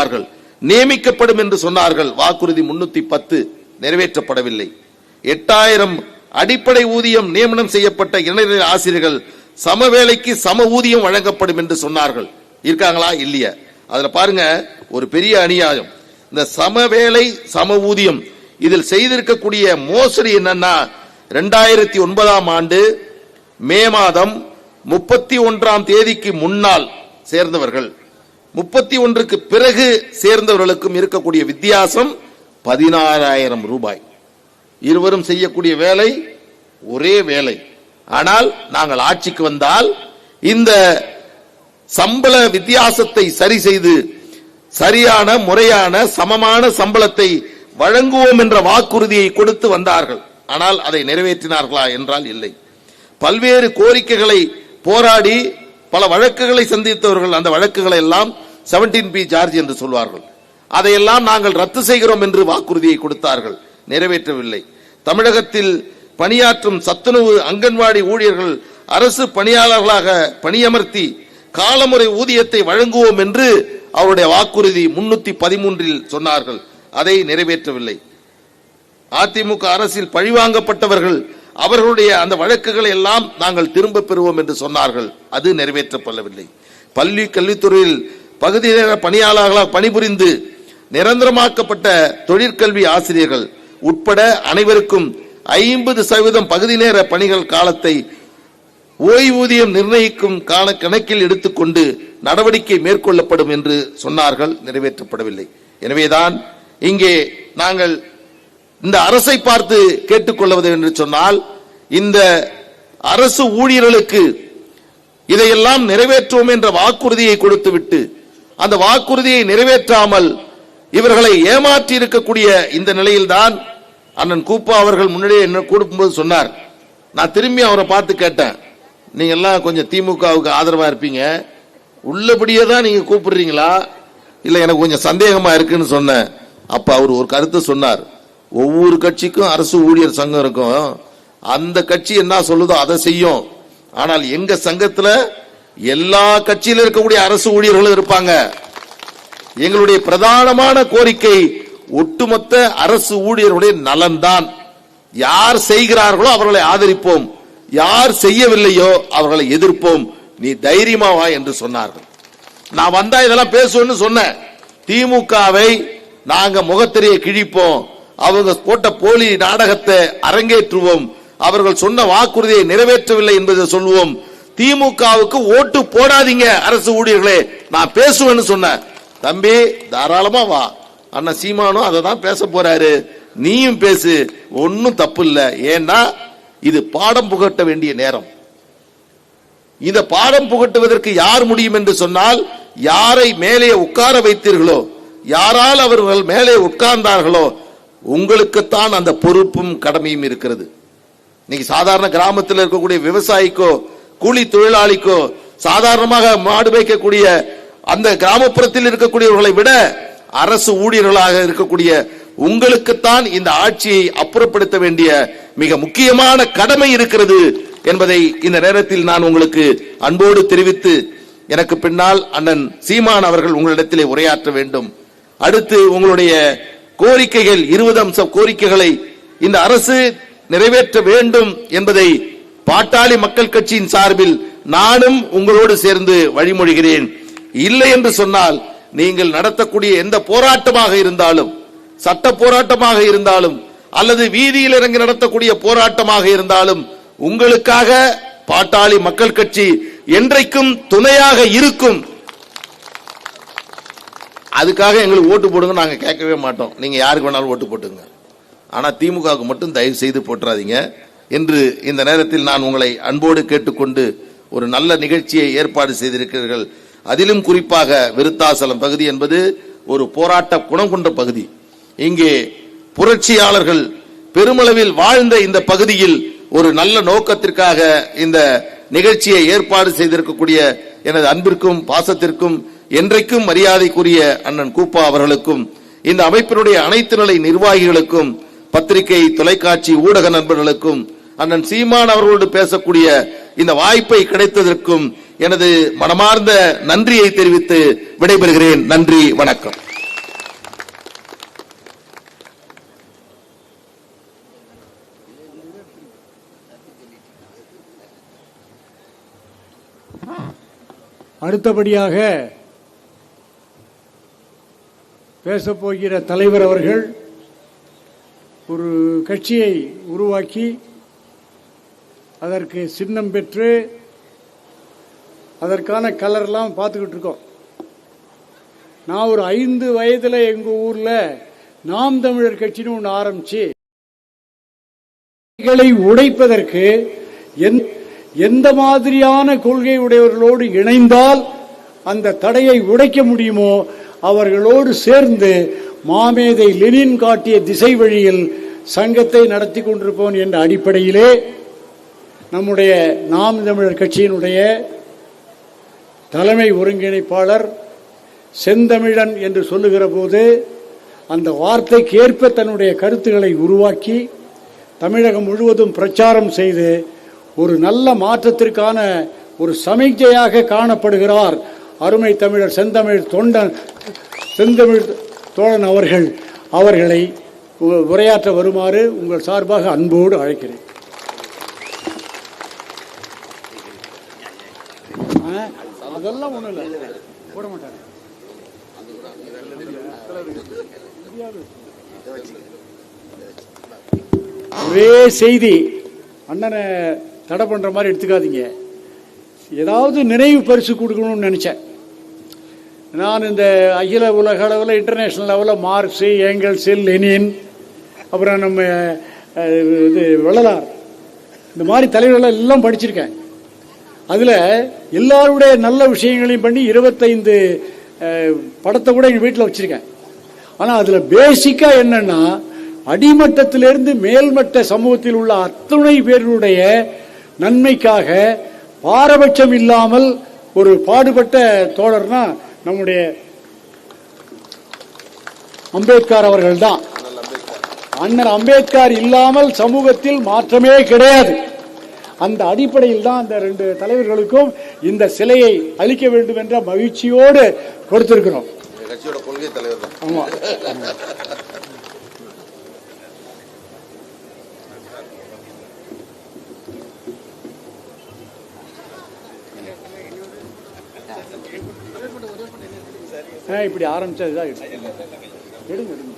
சொன்னார்கள். நியமிக்கப்படும் என்று சொன்னார்கள். வாக்குறுதி முன்னூத்தி பத்து நிறைவேற்றப்படவில்லை. எட்டாயிரம் அடிப்படை ஊதியம் நியமனம் செய்யப்பட்ட இடைநிலை ஆசிரியர்கள் சம வேலைக்கு சம ஊதியம் வழங்கப்படும் என்று சொன்னார்கள். இருக்காங்களா? இல்லையா. அதுல பாருங்க ஒரு பெரிய அநியாயம். இந்த சம வேலை சம ஊதியம் இதில் செய்திருக்கக்கூடிய மோசடி என்னன்னா ரெண்டாயிரத்தி ஒன்பதாம் ஆண்டு மே மாதம் முப்பத்தி ஒன்றாம் தேதிக்கு முன்னால் சேர்ந்தவர்கள். முப்பத்தி ஒன்றுக்கு பிறகு சேர்ந்தவர்களுக்கும் இருக்கக்கூடிய வித்தியாசம் பதினாறாயிரம் ரூபாய். இருவரும் செய்யக்கூடிய வேலை ஒரே வேலை. ஆனால் நாங்கள் ஆட்சிக்கு வந்தால் இந்த சம்பள வித்தியாசத்தை சரி செய்து சரியான முறையான சமமான சம்பளத்தை வழங்குவோம் என்ற வாக்குறுதியை கொடுத்து வந்தார்கள். ஆனால் அதை நிறைவேற்றினார்களா என்றால் இல்லை. பல்வேறு கோரிக்கைகளை போராடி பல வழக்குகளை சந்தித்தவர்கள் அந்த வழக்குகளை எல்லாம் செவன்டீன் பி சார்ஜ் என்று சொல்வார்கள். அதையெல்லாம் நாங்கள் ரத்து செய்கிறோம் என்று வாக்குறுதியை கொடுத்தார்கள். நிறைவேற்றவில்லை. தமிழகத்தில் பணியாற்றும் சத்துணவு அங்கன்வாடி ஊழியர்கள் அரசு பணியாளர்களாக பணியமர்த்தி காலமுறை ஊதியத்தை வழங்குவோம் என்று அவருடைய வாக்குறுதி முன்னூத்தி பதிமூன்றில் சொன்னார்கள். அதை நிறைவேற்றவில்லை. அதிமுக அரசில் பழிவாங்கப்பட்டவர்கள் அவர்களுடைய அந்த வழக்குகளை எல்லாம் நாங்கள் திரும்ப பெறுவோம் என்று சொன்னார்கள். அது நிறைவேற்றப்படவில்லை. பள்ளி கல்வித்துறையில் பகுதி நேர பணியாளர்களாக பணிபுரிந்து நிரந்தரமாக்கப்பட்ட தொழிற்கல்வி ஆசிரியர்கள் உட்பட அனைவருக்கும் ஐம்பது சதவீதம் பகுதி நேர பணிகள் காலத்தை ஓய்வூதியம் நிர்ணயிக்கும் கால கணக்கில் எடுத்துக்கொண்டு நடவடிக்கை மேற்கொள்ளப்படும் என்று சொன்னார்கள். நிறைவேற்றப்படவில்லை. எனவேதான் இங்கே நாங்கள் இந்த அரசை பார்த்து கேட்டுக்கொள்வது என்று சொன்னால் இந்த அரசு ஊழியர்களுக்கு இதையெல்லாம் நிறைவேற்றுவோம் என்ற வாக்குறுதியை கொடுத்துவிட்டு அந்த வாக்குறுதியை நிறைவேற்றாமல் இவர்களை ஏமாற்றி இருக்கக்கூடிய இந்த நிலையில்தான் அண்ணன் கூப்பா அவர்கள் முன்னாடியே என்ன கொடுக்கும்போது சொன்னார். நான் திரும்பி அவரை பார்த்து கேட்டேன். நீங்க எல்லாம் கொஞ்சம் திமுகவுக்கு ஆதரவா இருப்பீங்க. உள்ளபடியே தான் நீங்க கூப்பிடுறீங்களா? இல்ல எனக்கு கொஞ்சம் சந்தேகமா இருக்குன்னு சொன்னேன். அப்ப அவர் ஒரு கருத்து சொன்னார். ஒவ்வொரு கட்சிக்கும் அரசு ஊழியர் சங்கம் இருக்கும். அந்த கட்சி என்ன சொல்லுதோ அதை செய்யும். ஆனால் எங்க சங்கத்துல எல்லா கட்சியில இருக்கக்கூடிய அரசு ஊழியர்களும் இருப்பாங்க. எங்களுடைய பிரதானமான கோரிக்கை ஒட்டுமொத்த அரசு ஊழியர்களுடைய நலன்தான். யார் செய்கிறார்களோ அவர்களை ஆதரிப்போம். யார் செய்யவில்லையோ அவர்களை எதிர்ப்போம். நீ தைரியமா வா என்று சொன்னார்கள். நான் வந்தா இதெல்லாம் பேசுவேன்னு சொன்னேன். திமுகவை நாங்க முகத்திரையை கிழிப்போம். அவங்க போட்ட போலி நாடகத்தை அரங்கேற்றுவோம். அவர்கள் சொன்ன வாக்குறுதியை நிறைவேற்றவில்லை என்பதை சொல்லுவோம். திமுகவுக்கு ஓட்டு போடாதீங்க அரசு ஊழியர்களே. நான் பேசுவேன்னு சொன்னேன். தம்பி தாராளமா வா. அண்ணன் சீமானும் அதை தான் பேச போறாரு. நீயும் பேசு. ஒன்னும் தப்பு இல்லை ஏன்னா இது பாடம் புகட்ட வேண்டிய நேரம். இந்த பாடம் புகட்டுவதற்கு யார் முடியும் என்று சொன்னால் யாரை மேலே உட்கார வைத்தீர்களோ யாரால் அவர்கள் மேலே உட்கார்ந்தார்களோ உங்களுக்குத்தான் அந்த பொறுப்பும் கடமையும் இருக்கிறது. இன்னைக்கு சாதாரண கிராமத்தில் இருக்கக்கூடிய விவசாயிக்கோ கூலி தொழிலாளிக்கோ சாதாரணமாக மாடு வைக்கக்கூடிய அந்த கிராமப்புறத்தில் இருக்கக்கூடியவர்களை விட அரசு ஊழியர்களாக இருக்கக்கூடிய உங்களுக்குத்தான் இந்த ஆட்சியை அப்புறப்படுத்த வேண்டிய மிக முக்கியமான கடமை இருக்கிறது என்பதை இந்த நேரத்தில் நான் உங்களுக்கு அன்போடு தெரிவித்து எனக்கு பின்னால் அண்ணன் சீமான் அவர்கள் உங்களிடத்திலே உரையாற்ற வேண்டும். அடுத்து உங்களுடைய கோரிக்கைகள் இருபது அம்ச கோரிக்கைகளை இந்த அரசு நிறைவேற்ற வேண்டும் என்பதை பாட்டாளி மக்கள் கட்சியின் சார்பில் நானும் உங்களோடு சேர்ந்து வழிமொழிகிறேன். இல்லை என்று சொன்னால் நீங்கள் நடத்தக்கூடிய எந்த போராட்டமாக இருந்தாலும் சட்ட போராட்டமாக இருந்தாலும் அல்லது வீதியில் இறங்கி நடத்தக்கூடிய போராட்டமாக இருந்தாலும் உங்களுக்காக பாட்டாளி மக்கள் கட்சி என்றைக்கும் துணையாக இருக்கும். அதுக்காக எங்களுக்கு ஓட்டு போடுங்க நாங்கள் கேட்கவே மாட்டோம். நீங்கள் யாருக்கு வேணாலும் ஓட்டு போட்டுங்க. ஆனால் திமுகவுக்கு மட்டும் தயவு செய்து போட்டுறாதீங்க என்று இந்த நேரத்தில் நான் உங்களை அன்போடு கேட்டுக்கொண்டு ஒரு நல்ல நிகழ்ச்சியை ஏற்பாடு செய்திருக்கிறீர்கள். அதிலும் குறிப்பாக விருத்தாசலம் பகுதி என்பது ஒரு போராட்ட குணம் கொண்ட பகுதி. இங்கே புரட்சியாளர்கள் பெருமளவில் வாழ்ந்த இந்த பகுதியில் ஒரு நல்ல நோக்கத்திற்காக இந்த நிகழ்ச்சியை ஏற்பாடு செய்திருக்கக்கூடிய எனது அன்பிற்கும் பாசத்திற்கும் என்றைக்கும் மரியாதைக்குரிய அண்ணன் கூப்பா அவர்களுக்கும் இந்த அமைப்பினுடைய அனைத்து நிலை நிர்வாகிகளுக்கும் பத்திரிகை தொலைக்காட்சி ஊடக நண்பர்களுக்கும் அண்ணன் சீமான் அவர்களோடு பேசக்கூடிய இந்த வாய்ப்பை கிடைத்ததற்கும் எனது மனமார்ந்த நன்றியை தெரிவித்து விடைபெறுகிறேன். நன்றி வணக்கம். அடுத்தபடியாக பேசப்போகிற தலைவர் அவர்கள் ஒரு கட்சியை உருவாக்கி அதற்கு சின்னம் பெற்று அதற்கான கலர்லாம் பார்த்துக்கிட்டு இருக்கோம். நான் ஒரு ஐந்து வயதில் எங்கள் ஊரில் நாம் தமிழர் கட்சின்னு ஒன்று ஆரம்பிச்சு உடைப்பதற்கு எந்- எந்த மாதிரியான கொள்கை உடையவர்களோடு இணைந்தால் அந்த தடையை உடைக்க முடியுமோ அவர்களோடு சேர்ந்து மாமேதை லெனின் காட்டிய திசை வழியில் சங்கத்தை நடத்தி கொண்டிருப்போம் என்ற அடிப்படையிலே நம்முடைய நாம் தமிழர் கட்சியினுடைய தலைமை ஒருங்கிணைப்பாளர் செந்தமிழன் என்று சொல்லுகிற போது அந்த வார்த்தைக்கு ஏற்ப தன்னுடைய கருத்துக்களை உருவாக்கி தமிழகம் முழுவதும் பிரச்சாரம் செய்து ஒரு நல்ல மாற்றத்திற்கான ஒரு சமிக்ஞையாக காணப்படுகிறார் அருமை தமிழர் செந்தமிழ் தொண்டன் செந்தமிழ் தோழன் அவர்கள் அவர்களை உரையாற்ற வருமாறு உங்கள் சார்பாக அன்போடு அழைக்கிறேன். ஆ, அதெல்லாம் ஒண்ணும் இல்லை. போட மாட்டாங்க ஒரே செய்தி அண்ணனை தடை பண்ற மாதிரி எடுத்துக்காதீங்க. ஏதாவது நினைவு பரிசு கொடுக்கணும்னு நினைச்சேன். நான் இந்த அகில உலக அளவில் இன்டர்நேஷனல் லெவலில் மார்க்ஸு ஏங்கல்ஸு லெனின் அப்புறம் நம்ம இது வள்ளலார். இந்த மாதிரி தலைவர்கள் எல்லாம் படிச்சிருக்கேன். அதில் எல்லாருடைய நல்ல விஷயங்களையும் பண்ணி இருபத்தைந்து படத்தை கூட எங்கள் வீட்டில் வச்சிருக்கேன். ஆனால் அதில் பேசிக்காக என்னென்னா அடிமட்டத்திலிருந்து மேல்மட்ட சமூகத்தில் உள்ள அத்துணை பேருடைய நன்மைக்காக பாரபட்சம் இல்லாமல் ஒரு பாடுபட்ட தோழர்னா நம்முடைய அம்பேத்கர் அவர்கள் தான் அண்ணன் அம்பேத்கர் இல்லாமல் சமூகத்தில் மாற்றமே கிடையாது. அந்த அடிப்படையில் தான் அந்த ரெண்டு தலைவர்களுக்கும் இந்த சிலையை அளிக்க வேண்டும் என்ற மகிழ்ச்சியோடு கொடுத்திருக்கிறோம். ஆமா. இப்படி ஆரம்பிச்சதுதான் இது. எடுங்க எடுங்க.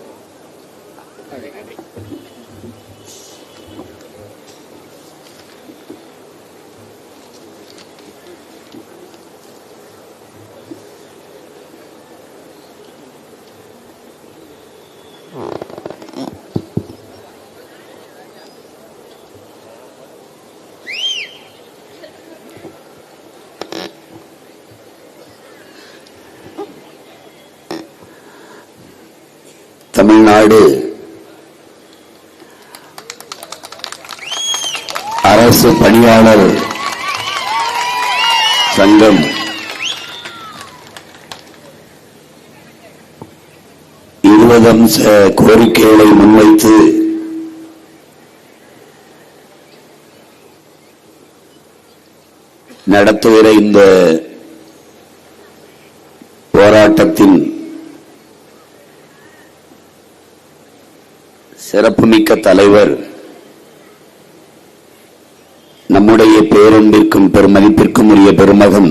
தமிழ்நாடு அரசு பணியாளர் சங்கம். இருபது அம்ச கோரிக்கைகளை முன்வைத்து நடத்துகிற இந்த போராட்டத்தின் சிறப்புமிக்க தலைவர். நம்முடைய பேரன்பிற்கும் பெருமதிப்பிற்கும் உரிய பெருமகன்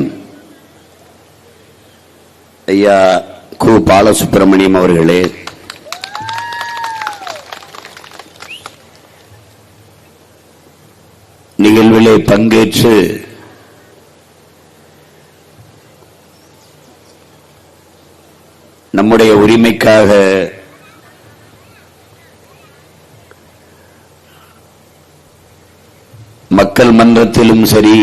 ஐயா கு பாலசுப்பிரமணியம் அவர்களே. நிகழ்விலே பங்கேற்று நம்முடைய உரிமைக்காக மக்கள் மன்றத்திலும் சரி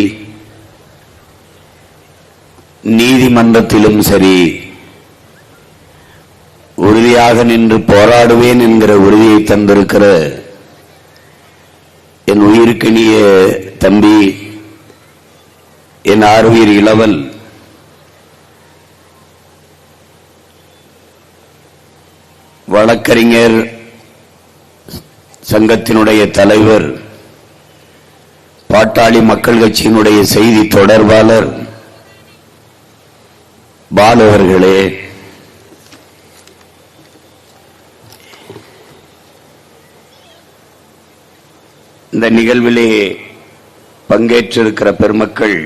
நீதிமன்றத்திலும் சரி உறுதியாக நின்று போராடுவேன் என்கிற உறுதியை தந்திருக்கிற என் உயிருக்கினிய தம்பி என் ஆறுயிர் இளவல் வழக்கறிஞர் சங்கத்தினுடைய தலைவர் பாட்டாளி மக்கள் கட்சியினுடைய செய்தி தொடர்பாளர் பாலு அவர்களே இந்த நிகழ்விலே பங்கேற்றிருக்கிற பெருமக்கள்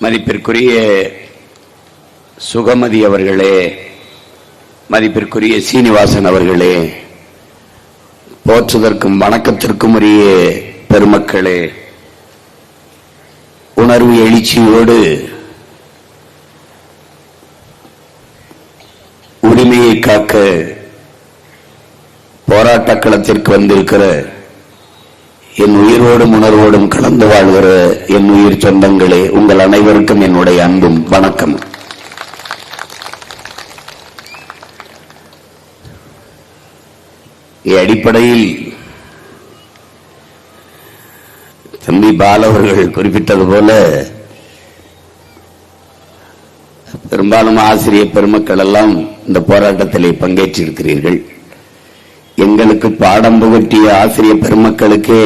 மதிப்பிற்குரிய சுகமதி அவர்களே மதிப்பிற்குரிய சீனிவாசன் அவர்களே போற்றுதற்கும் வணக்கத்திற்கும் உரிய பெருமக்களே உணர்வு எழுச்சியோடு உரிமையை காக்க போராட்டக் களத்திற்கு வந்திருக்கிற என் உயிரோடும் உணர்வோடும் கலந்து வாழ்கிற என் உயிர் சொந்தங்களே உங்கள் அனைவருக்கும் என்னுடைய அன்பும் வணக்கம் அடிப்படையில் தம்பி பால அவர்கள் குறிப்பிட்டது போல பெரும்பாலும் ஆசிரியர் பெருமக்கள் எல்லாம் இந்த போராட்டத்திலே பங்கேற்றிருக்கிறீர்கள். எங்களுக்கு பாடம் புகட்டிய ஆசிரியர் பெருமக்களுக்கே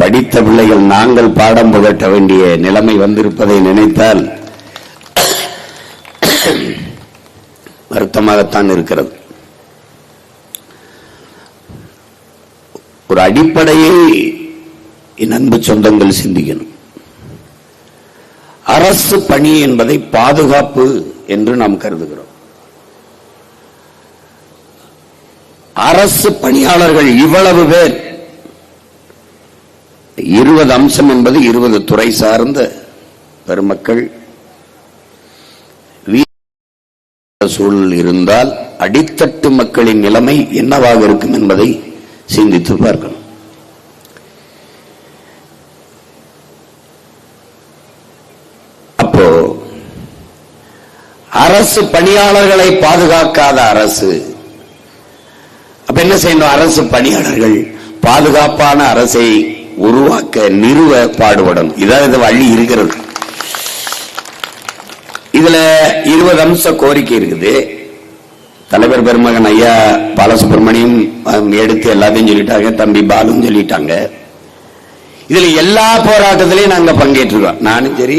படித்த பிள்ளைகள் நாங்கள் பாடம் புகட்ட வேண்டிய நிலைமை வந்திருப்பதை நினைத்தால் வருத்தமாகத்தான் இருக்கிறது. ஒரு அடிப்படையை என் அன்பு சொந்தங்கள் சிந்திக்கணும். அரசு பணி என்பதை பாதுகாப்பு என்று நாம் கருதுகிறோம். அரசு பணியாளர்கள் இவ்வளவு பேர். இருபது அம்சம் என்பது இருபது துறை சார்ந்த பெருமக்கள். சூழல் இருந்தால் அடித்தட்டு மக்களின் நிலைமை என்னவாக இருக்கும் என்பதை சிந்தித்து பார்க்கணும். அப்போ அரசு பணியாளர்களை பாதுகாக்காத அரசு. அப்ப என்ன செய்யணும்? அரசு பணியாளர்கள் பாதுகாப்பான அரசை உருவாக்க நிறுவ பாடுபடணும். இதான் இது வழி இருக்கிறது. இதுல இருபது அம்ச கோரிக்கை இருக்குது. தலைவர் பெருமகன் ஐயா பாலசுப்ரமணியம் எடுத்து எல்லாத்தையும் சொல்லிட்டாங்க தம்பி பாலும் சொல்லிட்டாங்க. இதுல எல்லா போராட்டத்திலையும் நாங்க பங்கேற்றுக்கிறோம் நானும் சரி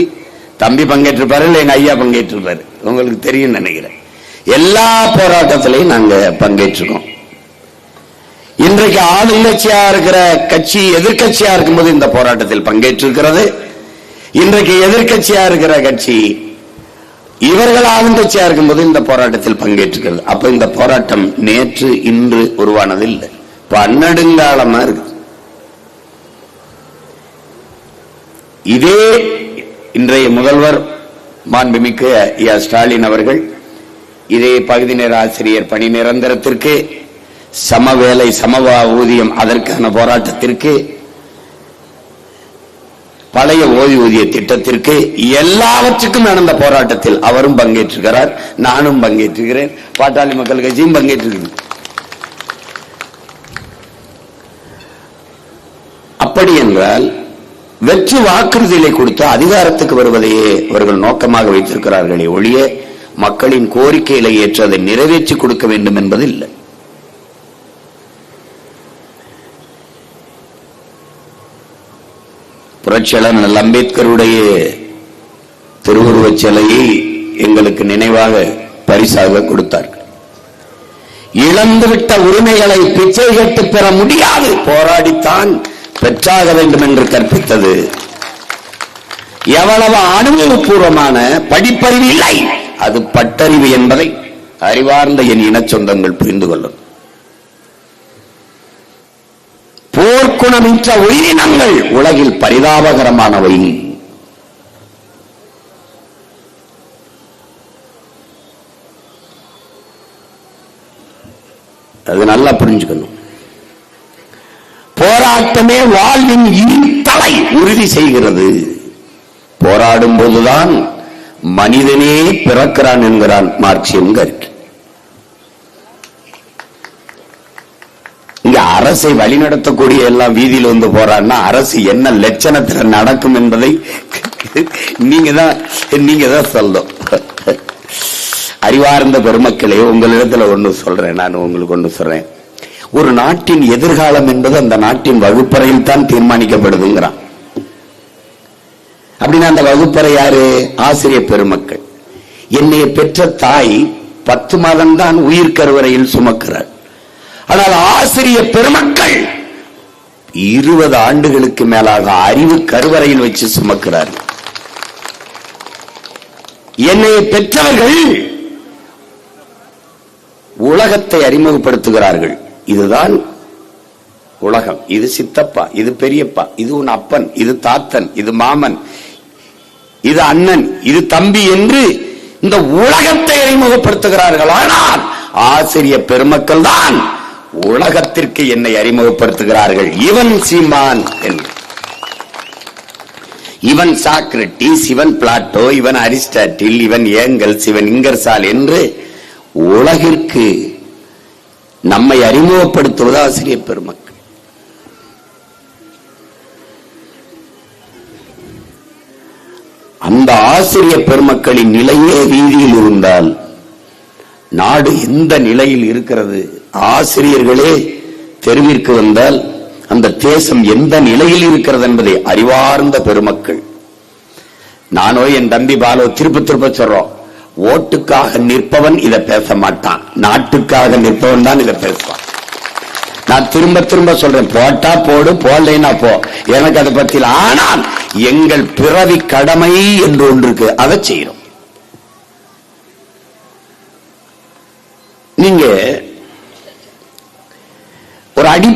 தம்பி பங்கேற்றிருப்பாரு இல்ல எங்க ஐயா பங்கேற்றிருப்பாரு. உங்களுக்கு தெரியும் நினைக்கிறேன். எல்லா போராட்டத்திலையும் நாங்க பங்கேற்றிருக்கோம். இன்றைக்கு ஆளுங்கட்சியா இருக்கிற கட்சி எதிர்க்கட்சியா இருக்கும்போது இந்த போராட்டத்தில் பங்கேற்றிருக்கிறது. இன்றைக்கு எதிர்க்கட்சியா இருக்கிற கட்சி இவர்கள் ஆளுங்கட்சியா இருக்கும்போது இந்த போராட்டத்தில் பங்கேற்றுக்கிறது. அப்ப இந்த போராட்டம் நேற்று இன்று உருவானது இல்லை பன்னெடுங்காலமா இருக்கு இதே இன்றைய முதல்வர் மாண்புமிக்க ஐயா ஸ்டாலின் அவர்கள் இதே பகுதி நேர ஆசிரியர் பணி நிரந்தரத்திற்கு சம வேலை சமவா ஊதியம் அதற்கான போராட்டத்திற்கு பழைய ஓய்வூதிய திட்டத்திற்கு எல்லாவற்றுக்கும் நடந்த போராட்டத்தில் அவரும் பங்கேற்றிருக்கிறார் நானும் பங்கேற்றிருக்கிறேன் பாட்டாளி மக்கள் கட்சியும் பங்கேற்றிருக்கிறது. அப்படி என்றால் வெற்றி வாக்குறுதிகளை கொடுத்து அதிகாரத்துக்கு வருவதையே அவர்கள் நோக்கமாக வைத்திருக்கிறார்களே ஒழிய மக்களின் கோரிக்கைகளை ஏற்று அதை நிறைவேற்றி கொடுக்க வேண்டும் என்பது இல்லை புரட்சியாளர் அம்பேத்கருடைய திருவுருவச் சிலையை எங்களுக்கு நினைவாக பரிசாக கொடுத்தார்கள். இழந்துவிட்ட உரிமைகளை பிச்சை கேட்டு பெற முடியாது. போராடித்தான் பெற்றாக வேண்டும் என்று கற்பித்தது. எவ்வளவு அனுபவபூர்வமான படிப்பறிவு இல்லை. அது பட்டறிவு என்பதை அறிவார்ந்த என் இனச் சொந்தங்கள் புரிந்து கொள்ளும். போர்க்குணமின்ற உயிரினங்கள் உலகில் பரிதாபகரமானவை. அது நல்லா புரிஞ்சுக்கணும். போராட்டமே வாழ்வின் இருத்தலை உறுதி செய்கிறது. போராடும் போதுதான் மனிதனே பிறக்கிறான் என்கிறான் மார்க்சியம் கருத்து இங்க அரசை வழிநடத்தக்கூடிய எல்லாம் வீதியில் வந்து போறான்னா அரசு என்ன லட்சணத்தில் நடக்கும் என்பதை நீங்க தான் நீங்க தான் சொல்லணும். அறிவார்ந்த பெருமக்களே உங்களிடத்துல ஒண்ணு சொல்றேன் நான் உங்களுக்கு ஒண்ணு சொல்றேன். ஒரு நாட்டின் எதிர்காலம் என்பது அந்த நாட்டின் வகுப்பறையில் தான் தீர்மானிக்கப்படுதுங்கிறான். அப்படின்னா அந்த வகுப்பறை யாரு? ஆசிரியர் பெருமக்கள். என்னைய பெற்ற தாய் பத்து மாதம் தான் உயிர் கருவறையில் சுமக்கிறார் ஆனால் ஆசிரியர் பெருமக்கள் இருபது ஆண்டுகளுக்கு மேலாக அறிவு கருவறையில் வச்சு சுமக்கிறார். என்னை பெற்றவர்கள் உலகத்தை அறிமுகப்படுத்துகிறார்கள். இதுதான் உலகம். இது சித்தப்பா இது பெரியப்பா இது உன் அப்பன் இது தாத்தன் இது மாமன் இது அண்ணன் இது தம்பி என்று இந்த உலகத்தை அறிமுகப்படுத்துகிறார்கள். ஆனால் ஆசிரிய பெருமக்கள் தான் உலகத்திற்கு என்னை அறிமுகப்படுத்துகிறார்கள். இவன் சீமான் என்று. இவன் சாக்ரட்டிஸ் இவன் பிளாட்டோ இவன் அரிஸ்டாட்டில் இவன் ஏங்கல்ஸ் இவன் இங்கர்சால் என்று உலகிற்கு நம்மை அறிமுகப்படுத்துவது ஆசிரியர் பெருமக்கள். அந்த ஆசிரியர் பெருமக்களின் நிலையே வீதியில் இருந்தால் நாடு எந்த நிலையில் இருக்கிறது? ஆசிரியர்களே தெருவிற்கு வந்தால் அந்த தேசம் எந்த நிலையில் இருக்கிறது என்பதை அறிவார்ந்த பெருமக்கள். நானோ என் தம்பி பாலோ திருப்ப திருப்ப சொல்றோம். ஓட்டுக்காக நிற்பவன் இதை பேச மாட்டான். நாட்டுக்காக நிற்பவன் தான் இதை பேசுவான். நான் திரும்ப திரும்ப சொல்றேன் போட்டா போடு போடலைன்னா போ. எனக்கு அதை பத்தி ஆனால் எங்கள் பிறவி கடமை என்று ஒன்று இருக்கு அதை செய்யறோம் நீங்க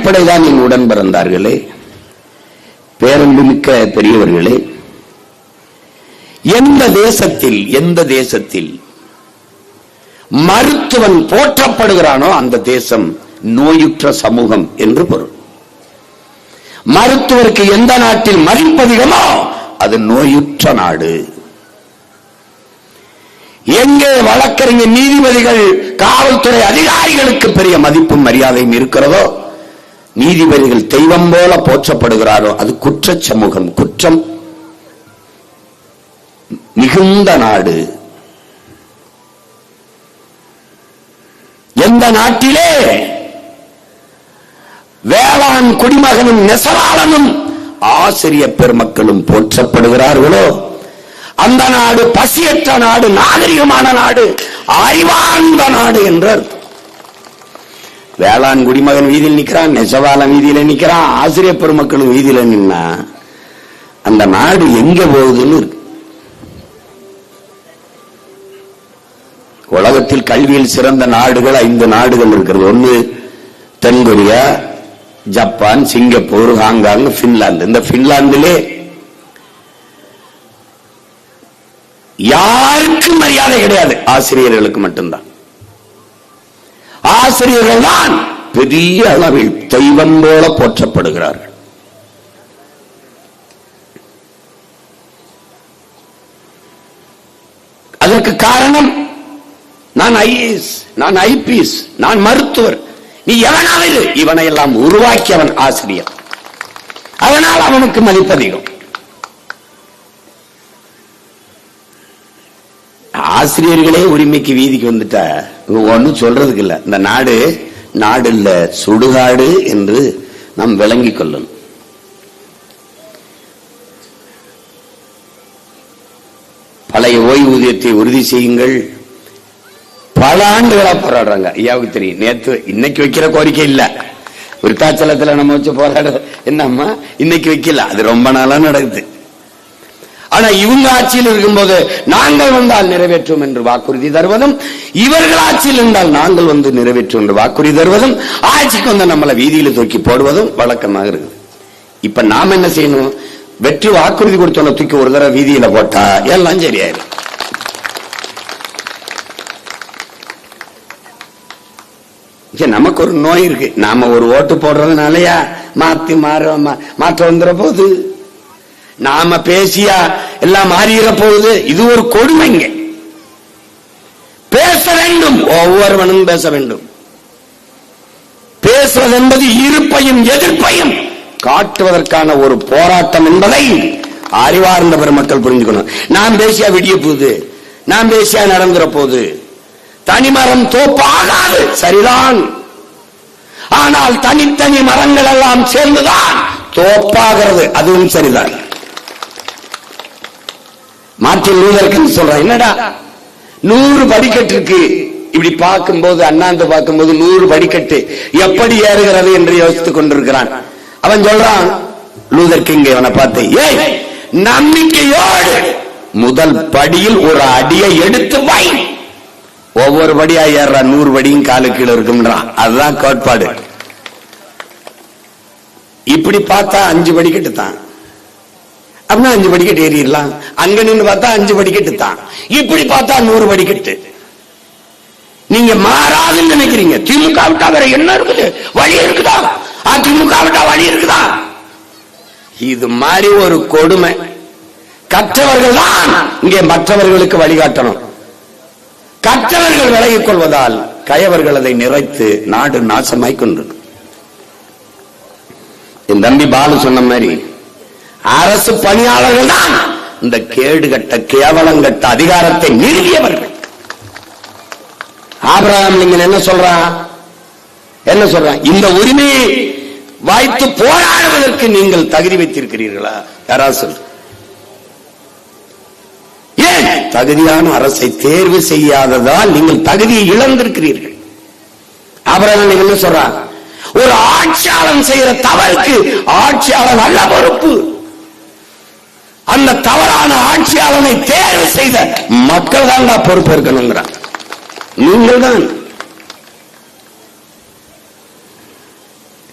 ஒரு என் உடன் பிறந்தார்களே பேரன்புமிக்க பெரியவர்களே எந்த தேசத்தில் எந்த தேசத்தில் மருத்துவன் போற்றப்படுகிறானோ அந்த தேசம் நோயுற்ற சமூகம் என்று பொருள். மருத்துவருக்கு எந்த நாட்டில் மதிப்பதிகமோ அது நோயுற்ற நாடு. எங்கே வழக்கறிஞர் நீதிபதிகள் காவல்துறை அதிகாரிகளுக்கு பெரிய மதிப்பும் மரியாதையும் இருக்கிறதோ நீதிபதிகள் தெய்வம் போல போற்றப்படுகிறாரோ அது குற்ற சமூகம் குற்றம் மிகுந்த நாடு. எந்த நாட்டிலே வேளாண் குடிமகனும் நெசவாளனும் ஆசிரியர் பெருமக்களும் போற்றப்படுகிறார்களோ? அந்த நாடு பசியற்ற நாடு நாகரிகமான நாடு அறிவார்ந்த நாடு என்று அர்த்தம். வேளாண் குடிமகன் வீதியில் நிக்கிறான் நெசவாளன் வீதியில நிக்கிறான் ஆசிரியர் பெருமக்களும் வீதியில நின்னா அந்த நாடு எங்க போகுதுன்னு இருக்கு. உலகத்தில் கல்வியில் சிறந்த நாடுகள் ஐந்து நாடுகள் இருக்கிறது. ஒன்று தென்கொரியா ஜப்பான் சிங்கப்பூர் ஹாங்காங் பின்லாந்து இந்த பின்லாந்திலே யாருக்கும் மரியாதை கிடையாது. ஆசிரியர்களுக்கு மட்டும்தான். ஆசிரியர்கள் தான் பெரிய அளவில் தெய்வம் போல போற்றப்படுகிறார்கள். அதற்கு காரணம் நான் ஐஏஎஸ் நான் ஐபிஎஸ் நான் மருத்துவர். நீ எவனாவது இவனை எல்லாம் உருவாக்கியவன் ஆசிரியர். அதனால் அவனுக்கு மதிப்பதிகம் ஆசிரியர்களே உரிமைக்கு வீதிக்கு வந்துட்டா ஒன்றும் சொல்றதுக்கு இல்ல. இந்த நாடு நாடு இல்ல சுடுகாடு என்று நாம் விளங்கிக் கொள்ளணும். பழைய ஓய்வூதியத்தை உறுதி செய்யுங்கள். பல ஆண்டுகளா போராடுறாங்க. ஐயாவுக்கு தெரியும். நேத்து இன்னைக்கு வைக்கிற கோரிக்கை இல்ல. விருத்தாச்சலத்துல நம்ம வச்சு போராட என்னம்மா? இன்னைக்கு வைக்கல. அது ரொம்ப நாளா நடக்குது. ஆனா இவங்க ஆட்சியில் இருக்கும்போது நாங்கள் வந்தால் நிறைவேற்றும் என்று வாக்குறுதி தருவதும் இவர்கள் ஆட்சியில் இருந்தால் நாங்கள் வந்து நிறைவேற்றும் என்று வாக்குறுதி தருவதும் ஆட்சிக்கு வந்து நம்மளை வீதியில தூக்கி போடுவதும் வழக்கமாக இருக்குது. இப்ப நாம என்ன செய்யணும்? வெற்றி வாக்குறுதி கொடுத்தோம் தூக்கி ஒரு தடவை வீதியில போட்டா எல்லாம் சரியாயிரும். நமக்கு ஒரு நோய் இருக்கு. நாம ஒரு ஓட்டு போடுறதுனாலயா? மாத்தி மாற மாற்றம் வந்துட போகுது நாம பேசியா எல்லாம் மாறிட போகுது. இது ஒரு கொடுமைங்க பேச வேண்டும். ஒவ்வொருவனும் பேச வேண்டும். பேசுவது என்பது இருப்பையும் எதிர்ப்பையும் காட்டுவதற்கான ஒரு போராட்டம் என்பதை அறிவார்ந்த பெருமக்கள் புரிஞ்சுக்கணும் நான் பேசியா விடிய போகுது. நான் பேசியா நடந்துற போகுது. தனிமரம் தோப்பாகாது. சரிதான். ஆனால் தனித்தனி மரங்கள் எல்லாம் சேர்ந்துதான் தோப்பாகிறது. அதுவும் சரிதான். மார்டின் லூதர் சொல்றான் என்னடா? நூறு படிக்கட்டு இருக்கு. இப்படி பார்க்கும்போது அண்ணாந்து பார்க்கும்போது நூறு படிக்கட்டு. எப்படி ஏறுகிறது என்று யோசித்துக் கொண்டிருக்கிறான். அவன் சொல்றான் லூதர் கிங் அவனை பார்த்து ஏய் நம்பிக்கையோடு முதல் படியில் ஒரு அடியை எடுத்து வை. ஒவ்வொரு படியா ஏற நூறு படியும் காலு கீழே இருக்கும்ன்றான். அதுதான் கோட்பாடு. இப்படி பார்த்தா அஞ்சு படிக்கட்டு தான். அப்படின்னா அஞ்சு படிக்கட்டு ஏறிடலாம். அங்க நின்று பார்த்தா அஞ்சு படிக்கட்டு தான். இப்படி பார்த்தா நூறு படிக்கட்டு. நீங்க மாறாதுன்னு நினைக்கிறீங்க. திமுக விட்டா வேற என்ன இருக்குது? வழி இருக்குதா? அதிமுக விட்டா வழி இருக்குதா? இது மாதிரி ஒரு கொடுமை. கற்றவர்கள் தான் இங்கே மற்றவர்களுக்கு வழிகாட்டணும். கற்றவர்கள் விலகிக் கொள்வதால் கயவர்கள் அதை நிறைத்து நாடு நாசமாய் கொண்டு என் தம்பி பாலு சொன்ன மாதிரி அரசு பணியாளர்கள் தான் இந்த கேடு கட்ட கேவலங்கட்ட அதிகாரத்தை நிறுவியவர்கள் ஆபராம் நீங்க என்ன சொல்றா? என்ன சொல்றான் இந்த உரிமையை வாய்த்து போராடுவதற்கு நீங்கள் தகுதி வைத்திருக்கிறீர்களா? யாரா சொல்லு. ஏன்? தகுதியான அரசை தேர்வு செய்யாததால் நீங்கள் தகுதியை இழந்திருக்கிறீர்கள். ஆபிரகாம் நீங்க என்ன சொல்றாங்க ஒரு ஆட்சியாளன் செய்யற தவறுக்கு ஆட்சியாளன் அல்ல பொறுப்பு. அந்த தவறான ஆட்சியாளனை தேர்வு செய்த மக்கள் தான் பொறுப்பு நீங்கள் தான்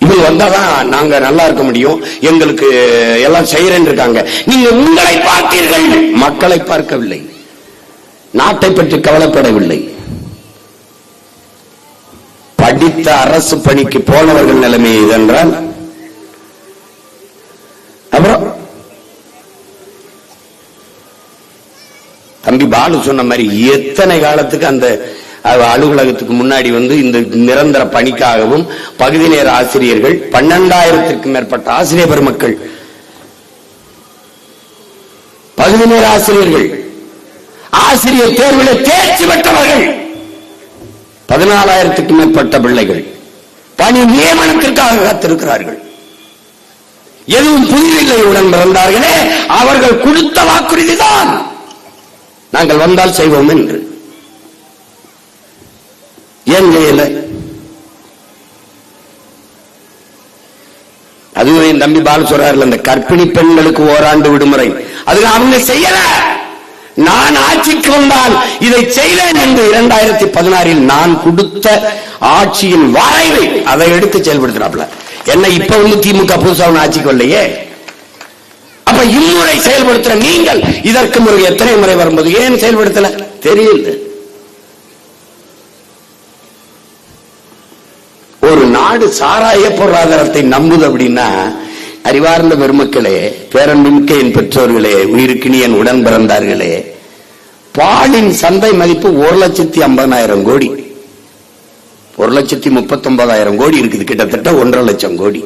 இவங்க வந்தாதான் நாங்க நல்லா இருக்க முடியும். எங்களுக்கு எல்லாம் செய்யறேன் இருக்காங்க. நீங்க உங்களை பார்த்தீர்கள். மக்களை பார்க்கவில்லை. நாட்டை பற்றி கவலைப்படவில்லை. படித்த அரசு பணிக்கு போனவர்கள் நிலைமை இதென்றால் அப்புறம் தம்பி பாலு சொன்ன மாதிரி எத்தனை காலத்துக்கு அந்த அலுவலகத்துக்கு முன்னாடி வந்து இந்த நிரந்தர பணிக்காகவும் பகுதி நேர ஆசிரியர்கள் பன்னெண்டாயிரத்திற்கும் மேற்பட்ட ஆசிரியர் பெருமக்கள். பகுதி நேர ஆசிரியர்கள். ஆசிரியர் தேர்வில் தேர்ச்சி பெற்றவர்கள். பதினாலாயிரத்துக்கும் மேற்பட்ட பிள்ளைகள். பணி நியமனத்திற்காக காத்திருக்கிறார்கள். எதுவும் புதிதில்லை உடன் பிறந்தார்களே அவர்கள் கொடுத்த வாக்குறுதிதான். நாங்கள் வந்தால் செய்வோம் என்று. ஏன் செய்யல? அதுவும் என் தம்பி பாலு சொல்றாருல இந்த கர்ப்பிணி பெண்களுக்கு ஓராண்டு விடுமுறை. அது அவங்க செய்யல. நான் ஆட்சிக்கு வந்தால் இதை செய்தேன் என்று இரண்டாயிரத்தி பதினாறில் நான் கொடுத்த ஆட்சியின் வரைவை அதை எடுத்து செயல்படுத்தினாப்ல. என்ன இப்ப வந்து திமுக புதுசா ஒண்ணு ஆட்சிக்கு வரலையே? அப்ப இம்முறை செயல்படுத்துற நீங்கள் இதற்கு முறை எத்தனை முறை வரும்போது? ஏன் செயல்படுத்தல? தெரியல. ஒரு நாடு சாராய பொருளாதாரத்தை நம்புது அப்படின்னா அறிவார்ந்த பெருமக்களே பேரன்புமிக்க என் பெற்றோர்களே உயிருக்கினி என் உடன் பிறந்தார்களே பாலின் சந்தை மதிப்பு ஒரு லட்சத்தி ஐம்பதாயிரம் கோடி. ஒரு லட்சத்தி முப்பத்தி ஒன்பதாயிரம் கோடி இருக்குது கிட்டத்தட்ட ஒன்றரை லட்சம் கோடி.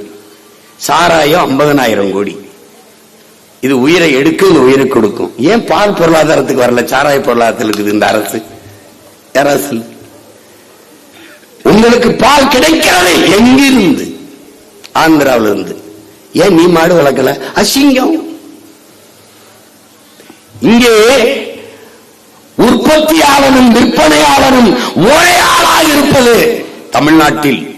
சாராயம் ஐம்பதனாயிரம் கோடி. இது உயிரை எடுக்கும் இது உயிரை கொடுக்கும். ஏன் பால் பொருளாதாரத்துக்கு வரல? சாராய பொருளாதாரத்தில் இருக்குது இந்த அரசு. அரசு உங்களுக்கு பால் கிடைக்கிறது எங்கிருந்து? ஆந்திராவில் இருந்து ஏன் நீ மாடு வளர்க்கல? அசிங்கம். இங்கே உற்பத்தியாளனும் விற்பனையாளனும் ஒரே ஆளாக இருப்பது தமிழ்நாட்டில்.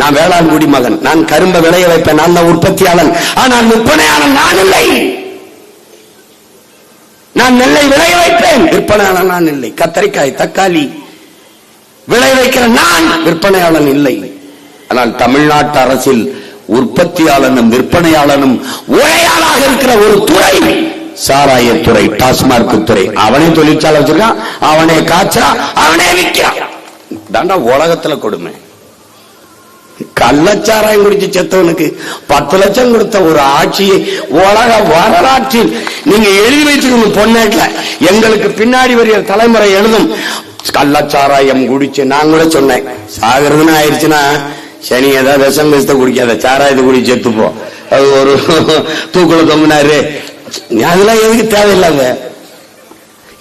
நான் வேளாண் மகன். நான் கரும்ப விளைய வைப்பேன். நான் தான் உற்பத்தியாளன். ஆனால் விற்பனையாளன் நான் இல்லை. நான் நெல்லை விளைய வைப்பேன். விற்பனையாளன் நான் இல்லை. கத்தரிக்காய் தக்காளி விளை வைக்கிற நான் விற்பனையாளன் இல்லை. ஆனால் தமிழ்நாட்டு அரசில் உற்பத்தியாளனும் விற்பனையாளனும் ஒரேயாளாக இருக்கிற ஒரு துறை சாராயத்துறை டாஸ்மார்க் துறை. அவனே தொழிற்சாலை வச்சிருக்கான். அவனே காய்ச்சா அவனே விற்கிறான் தாண்டா உலகத்துல கொடுமை. கள்ளச்சாராயம் குடிச்சு செத்தவனுக்கு பத்து லட்சம் கொடுத்த ஒரு ஆட்சியை உலக வரலாற்றில் நீங்க எழுதி வச்சுக்கணும் பொன்னேட்ல எங்களுக்கு பின்னாடி வருகிற தலைமுறை எழுதும். கள்ளச்சாராயம் குடிச்சு நான் கூட சொன்னேன். சாகிறதுன்னு ஆயிடுச்சுன்னா சனி ஏதாவது விஷம் விஷத்தை குடிக்காத சாராயத்தை குடி செத்துப்போம் அது ஒரு தூக்குல தொங்கினாரு. அதெல்லாம் எதுக்கு தேவையில்லாத?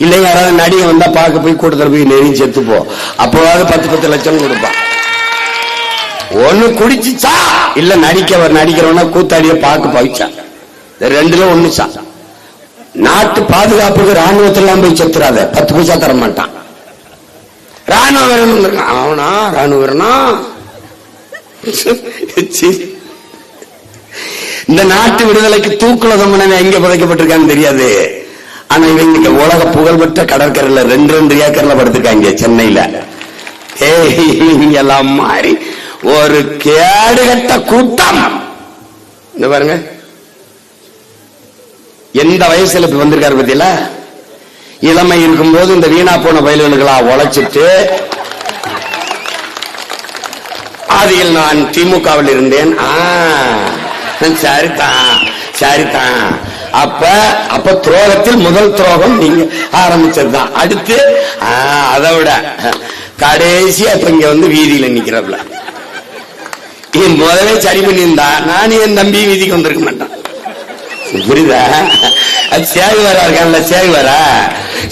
இல்லை யாராவது நடிகை வந்தா பார்க்க போய் கூட்டத்தில் போய் நெறி செத்துப்போம் அப்போவாவது பத்து பத்து லட்சம் கொடுப்பான். ஒண்ணு குடிச்சுச்சா? இல்ல நடிக்க நடிக்கிறவனா கூத்தாடிய பார்க்க பவிச்சான் ரெண்டுல ஒண்ணுச்சா? நாட்டு பாதுகாப்புக்கு ராணுவத்தெல்லாம் போய் செத்துறாத. பத்து பைசா தர மாட்டான். ராணுவ வீரன் அவனா? ராணுவ வீரனா? இந்த நாட்டு விடுதலைக்கு தூக்குல தம்மன எங்க புதைக்கப்பட்டிருக்கான்னு தெரியாது. ஆனா இவங்க உலக புகழ்பெற்ற கடற்கரையில ரெண்டு ரெண்டு ஏக்கர்ல படுத்திருக்காங்க சென்னையில. ஏய் இவங்க எல்லாம் மாறி. ஒரு கேடுகட்ட கூட்டம். இந்த பாருங்க. எந்த வயசுல இப்ப வந்திருக்காரு பத்தியில? இளமை இருக்கும்போது இந்த வீணா போன வயல்களுகளா உழைச்சிட்டு ஆதியில் நான் திமுகவில் இருந்தேன். சரிதான் சரிதான். அப்ப அப்ப துரோகத்தில் முதல் துரோகம் நீங்க ஆரம்பிச்சதுதான். அடுத்து அதை விட கடைசியா இப்ப இங்க வந்து வீதியில நிக்கிறப்பல என் முதலே சரி பண்ணியிருந்தா நானும் என் தம்பி வீதிக்கு வந்திருக்க மாட்டான். புரியுதா? அது சேகுவாரா இருக்கான்ல சேகுவாரா?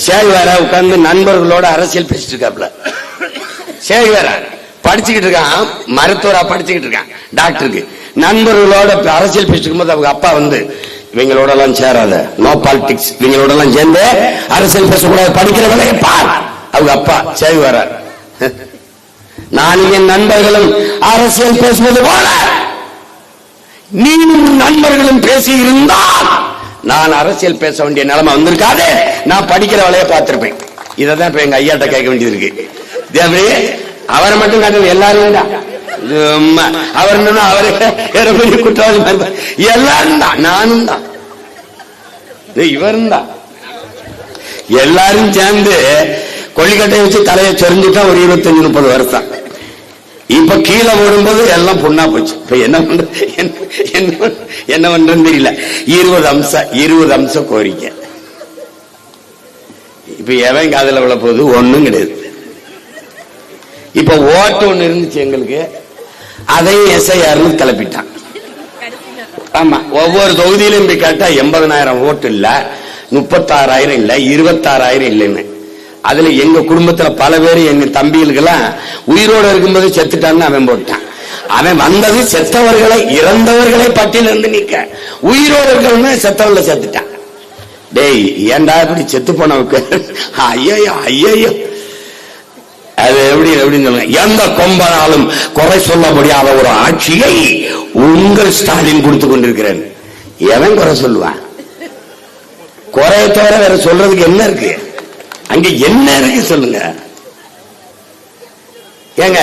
சேகுவாரா உட்கார்ந்து நண்பர்களோட அரசியல் பேசிட்டு இருக்காப்ல. சேகுவாரா படிச்சுக்கிட்டு இருக்கான் மருத்துவரா படிச்சுக்கிட்டு இருக்கான் டாக்டருக்கு. நண்பர்களோட அரசியல் பேசிட்டு இருக்கும்போது அவங்க அப்பா வந்து இவங்களோட எல்லாம் சேராத நோ பாலிடிக்ஸ் இவங்களோட எல்லாம் சேர்ந்து அரசியல் பேசக்கூடாது படிக்கிற வேலையை பார். அவங்க அப்பா சேகுவாரா நான் என் நண்பர்களும் அரசியல் பேசுவது போல. நீயும் நண்பர்களும் பேசி இருந்தால் நான் அரசியல் பேச வேண்டிய நிலைமை வந்திருக்காது. நான் படிக்கிற வேலையை பார்த்திருப்பேன். இததான் இப்ப எங்க ஐயாட்ட கேட்க வேண்டியது இருக்கு தேவரே அவரை மட்டும் காட்டு எல்லாரும் தான் அவர் என்னன்னா அவரு குற்றவாளி எல்லாரும் தான் நானும் தான். இவரும் தான். எல்லாரும் சேர்ந்து கொள்ளிக்கட்டை வச்சு தலையை சொரிஞ்சுட்டா ஒரு இருபத்தஞ்சு முப்பது வருஷம். இப்ப கீழே விடும்போது எல்லாம் பொண்ணா போச்சு. இப்ப என்ன பண்ற என்ன- என்ன என்ன பண்றதுன்னு தெரியல. இருபது அம்சம் இருபது அம்சம் கோரிக்கை. இப்ப எவன் காதல விழ போகுது? ஒண்ணும் கிடையாது. இப்ப ஓட்டு ஒண்ணு இருந்துச்சு எங்களுக்கு. அதையும் எஸ்ஐஆர்னு கிளப்பிட்டான். ஆமா ஒவ்வொரு தொகுதியிலும் போய் கேட்டா எண்பதனாயிரம் ஓட்டு இல்ல முப்பத்தாறாயிரம் இல்ல இருபத்தாறாயிரம் இல்லைன்னு. அதுல எங்க குடும்பத்துல பல பேர் எங்க தம்பிகளுக்கெல்லாம் உயிரோட இருக்கும்போது செத்துட்டான்னு அவன் போட்டான் அவன் வந்தது செத்தவர்களை இறந்தவர்களை பட்டியல இருந்து நிக்க. உயிரோடு இருக்கவன செத்தவர்களை செத்துட்டான். டேய் ஏன்டா இப்படி செத்து போனவுக்கு ஐயோ ஐயோ அது எப்படி எப்படின்னு சொல்லுங்க. எந்த கொம்பனாலும் குறை சொல்ல முடியாத ஒரு ஆட்சியை உங்கள் ஸ்டாலின் கொடுத்து கொண்டிருக்கிறேன். எவன் குறை சொல்லுவான்? குறைய தவிர வேற சொல்றதுக்கு என்ன இருக்கு? அங்க என்ன இருக்கு சொல்லுங்க. ஏங்க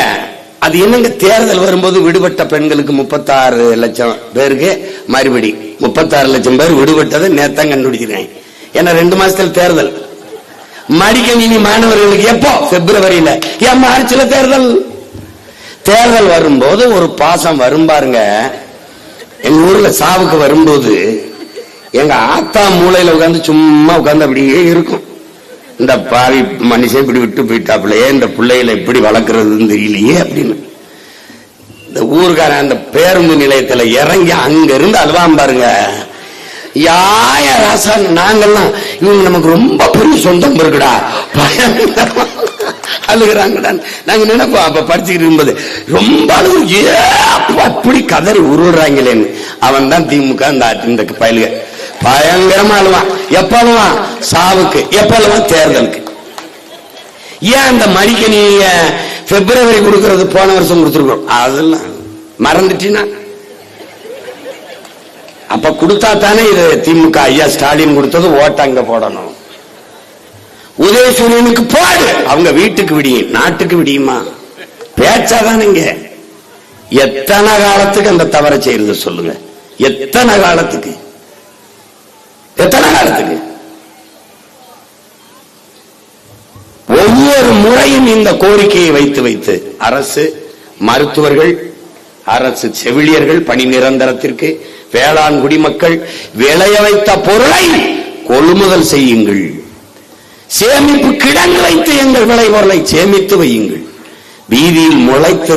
அது என்னங்க தேர்தல் வரும்போது விடுபட்ட பெண்களுக்கு முப்பத்தாறு லட்சம் பேருக்கு மறுபடி முப்பத்தாறு லட்சம் பேர் விடுபட்டதை நேத்தான் கண்டுபிடிக்கிறேன். ஏன்னா ரெண்டு மாசத்துல தேர்தல். மடிக்கணினி மாணவர்களுக்கு எப்போ? பிப்ரவரியில. ஏன் மார்ச்ல தேர்தல்? தேர்தல் வரும்போது ஒரு பாசம் வரும் பாருங்க. எங்க ஊர்ல சாவுக்கு வரும்போது எங்க ஆத்தா மூலையில உட்கார்ந்து சும்மா உட்காந்து அப்படியே இருக்கும். இந்த பாவி மனுஷன் இப்படி விட்டு போயிட்டாப்புலையே இந்த பிள்ளைகளை எப்படி வளர்க்கறதுன்னு தெரியலையே அப்படின்னு. இந்த ஊருக்காரன் அந்த பேருந்து நிலையத்துல இறங்கி அங்க இருந்து அழுவாம பாருங்க. யாய ராசா நாங்கெல்லாம் இவங்க நமக்கு ரொம்ப பெரிய சொந்தம் இருக்குடா. பயங்கரமா அழுகிறாங்கடா. நாங்க நினைப்போம் அப்ப படிச்சுக்கிட்டு இருக்கும்போது ரொம்ப அழுகு அப்படி கதறி உருடுறாங்களேன்னு அவன் தான் திமுக இந்த இந்த பயலுக. பயங்கரமா அழுவான். எப்ப அழுவான்? சாவுக்கு. எப்ப அழுவான்? தேர்தலுக்கு. ஏன் அந்த மடிக்கணிய பிப்ரவரி கொடுக்கறது போன வருஷம் கொடுத்துருக்கோம்? அதெல்லாம் மறந்துட்டீங்கன்னா அப்ப கொடுத்தா தானே இது திமுக ஐயா ஸ்டாலின் கொடுத்தது ஓட்ட அங்க போடணும். உதயசூரியனுக்கு போடு. அவங்க வீட்டுக்கு விடியும். நாட்டுக்கு விடியுமா? பேச்சாதானுங்க எத்தனை காலத்துக்கு அந்த தவறை செய்யறது சொல்லுங்க. எத்தனை காலத்துக்கு? எத்தனை காலத்துக்கு? ஒவ்வொரு முறையும் இந்த கோரிக்கையை வைத்து வைத்து அரசு மருத்துவர்கள் அரசு செவிலியர்கள் பணி நிரந்தரத்திற்கு வேளாண் குடிமக்கள் விளைய வைத்த பொருளை கொள்முதல் செய்யுங்கள். சேமிப்பு கிடங்கு வைத்து எங்கள் விளைபொருளை சேமித்து வையுங்கள். வீதியில் முளைத்த